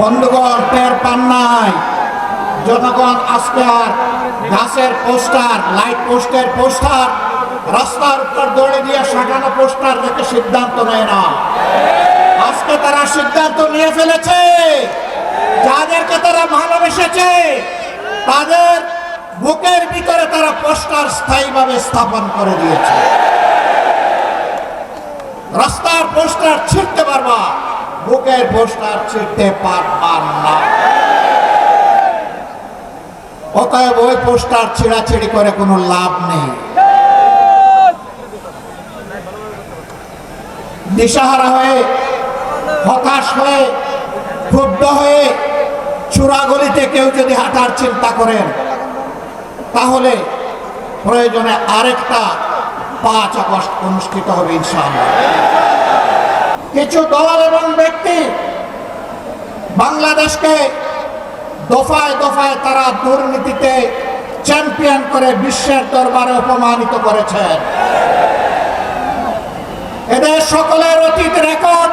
বন্ধুগণ টের পান নাই। জনগণ আজকে আর গাছের পোস্টার, লাইট পোস্টের পোস্টার, রাস্তার উপর দৌড়ে দিয়ে সাজানো পোস্টার দেখে সিদ্ধান্ত নেয় না। আজকে তারা সিদ্ধান্ত নিয়ে ফেলেছে। যাদেরকে তারা ভালোবেসেছে, তাদের বুকের ভিতরে তারা পোস্টার স্থায়ীভাবে স্থাপন করে দিয়েছে। রাস্তার পোস্টার ছিঁড়তে পারবা। বুকের পোস্টার ছিঁড়তে পারবা না। অতএব ওই পোস্টার ছিঁড়াছিড়ি করে কোনো লাভ নেই। দিশাহারা হয়ে, হতাশ হয়ে, ক্ষুব্ধ হয়ে চূড়াগলিতে কেউ যদি হাঁটার চিন্তা করেন, তাহলে প্রয়োজনে আরেকটা পাঁচ আগস্ট অনুষ্ঠিত হবে ইনশাআল্লাহ। কিছু দল এবং ব্যক্তি বাংলাদেশকে দফায় দফায় তারা দুর্নীতিতে চ্যাম্পিয়ন করে বিশ্বের দরবারে অপমানিত করেছেন এদের সকলের অতীত রেকর্ড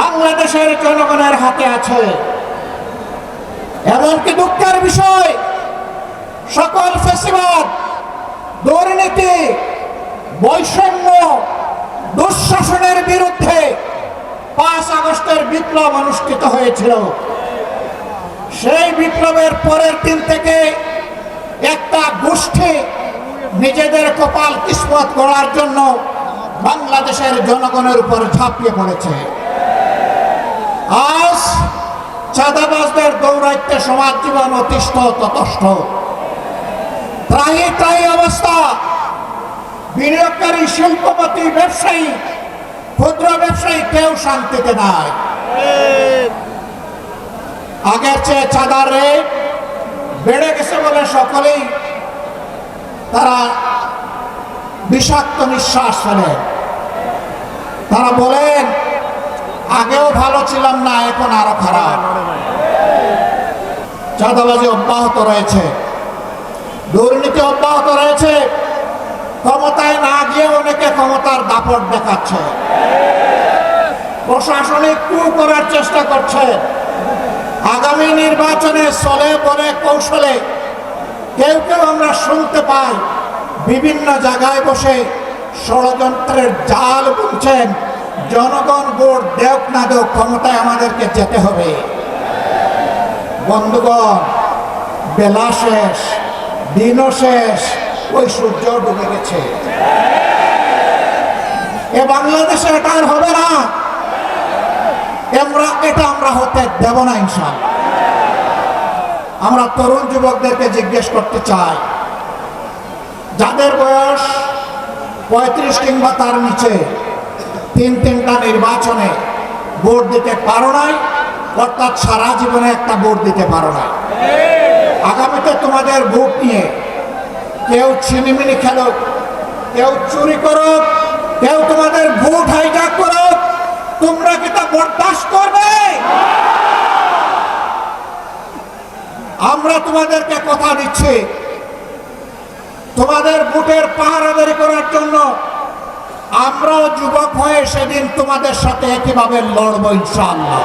বাংলাদেশের জনগণের হাতে আছে। এমনকি দুঃখের বিষয়, সকল ফেসিবাদ, দুর্নীতি, বৈষম্য, দুঃশাসনের বিরুদ্ধে পাঁচ আগস্টের বিপ্লব অনুষ্ঠিত হয়েছিল। সেই বিপ্লবের পরের দিন থেকে একটা গোষ্ঠী নিজেদের কপাল কিসমত করার জন্য বাংলাদেশের জনগণের উপর ঝাঁপিয়ে পড়েছে। আজ চাঁদাবাজদের দৌরাইতে সমাজ জীবন অতিষ্ঠ ততষ্ঠ ত্রাহি ত্রাহি অবস্থা। বিনিয়োগকারী, শিল্পপতি, ব্যবসায়ী ক্ষুদ্র ব্যবসায়ী কেউ শান্তিতে নাই। আগের চেয়ে চাঁদার রেট বেড়ে গেছে বলে সকলেই তারা বিষাক্ত নিঃশ্বাস ফেলে। তারা বলেন, আগেও ভালো ছিলাম না, এখন আরও খারাপ। চাঁদাবাজি অব্যাহত রয়েছে। দুর্নীতি অব্যাহত রয়েছে ক্ষমতায় না গিয়ে অনেকে ক্ষমতার দাপট দেখাচ্ছে। প্রশাসনিক কু করার চেষ্টা করছে। আগামী নির্বাচনে চলে বলে কৌশলে কেউ কেউ আমরা শুনতে পাই, বিভিন্ন জায়গায় বসে ষড়যন্ত্রের জাল বুনছেন। জনগণ ভোট দেওক না দেওক, ক্ষমতায় আমাদেরকে যেতে হবে। বন্ধুগণ, বেলা শেষ, দিনও শেষ, ওই সূর্য ডুবে গেছে। এ বাংলাদেশে এটা আর হবে না। আমরা, এটা আমরা হতে দেব না ইনশাল আমরা তরুণ যুবকদেরকে জিজ্ঞেস করতে চাই, যাদের বয়স পঁয়ত্রিশ কিংবা তার নিচে, তিন তিনটা নির্বাচনে ভোট দিতে পারো নাই, অর্থাৎ সারা জীবনে একটা ভোট দিতে পারো না আগামীতে তোমাদের ভোট নিয়ে কেউ ছিনিমিনি খেলুক, কেউ চুরি করুক কেউ তোমাদের ভোট হাইজাক করো, তোমরা কি তা বরদাস্ত করবে? আমরা তোমাদেরকে কথা দিচ্ছি। তোমাদের ভোটের পাহারাদারি করার জন্য আমরাও যুবক হয়ে সেদিন তোমাদের সাথে একইভাবে লড়বো ইনশাআল্লাহ।